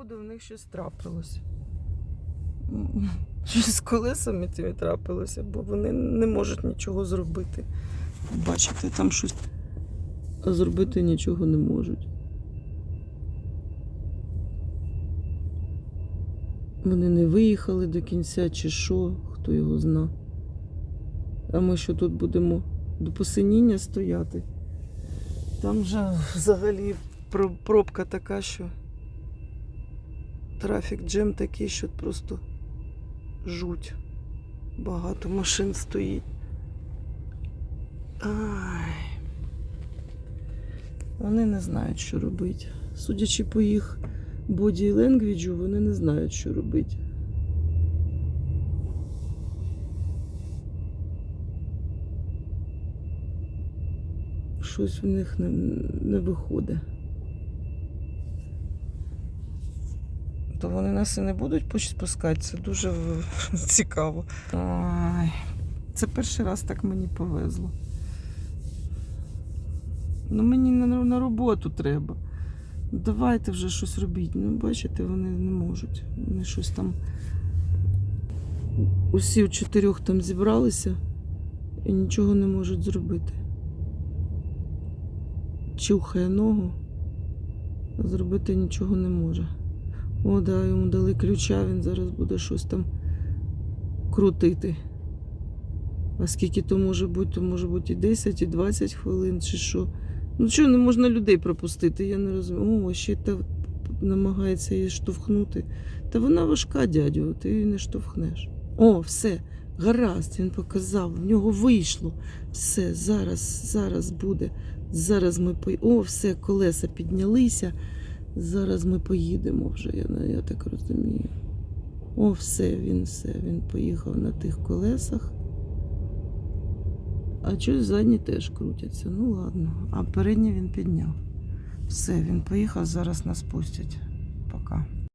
походу в них щось трапилось. М, Щось з колесами тими трапилося, бо вони не можуть нічого зробити. Бачите, там щось. А зробити нічого не можуть. Вони не виїхали до кінця, чи що, хто його зна. А ми що тут будемо до посиніння стояти? Там вже взагалі пробка така, що трафік джем такий, що просто жуть. Багато машин стоїть. Ай. Вони не знають, що робити. Судячи по їх боді ленгвіджу, вони не знають, що робити. Щось в них не, не виходить. То вони нас і не будуть спускати. Це дуже цікаво. Ай, це перший раз так мені повезло. Ну мені на, роботу треба. Давайте вже щось робіть. Ну, бачите, вони не можуть. Вони щось там. Усі в чотирьох там зібралися і нічого не можуть зробити. Чухає ногу, зробити нічого не може. О, да, йому дали ключа, він зараз буде щось там крутити. А скільки то може бути, то може бути і 10, і 20 хвилин, чи що. Ну чого не можна людей пропустити? Я не розумію. О, ще та намагається її штовхнути. Та вона важка, дядю, ти її не штовхнеш. О, все, гаразд, він показав, в нього вийшло. Все, зараз, зараз буде. Зараз ми. О, все, колеса піднялися. Зараз ми поїдемо вже, я, я так розумію. О, все, він все, він поїхав на тих колесах. А щось задні теж крутяться. Ну ладно. А передні він підняв. Все, він поїхав, зараз нас пустять. Пока.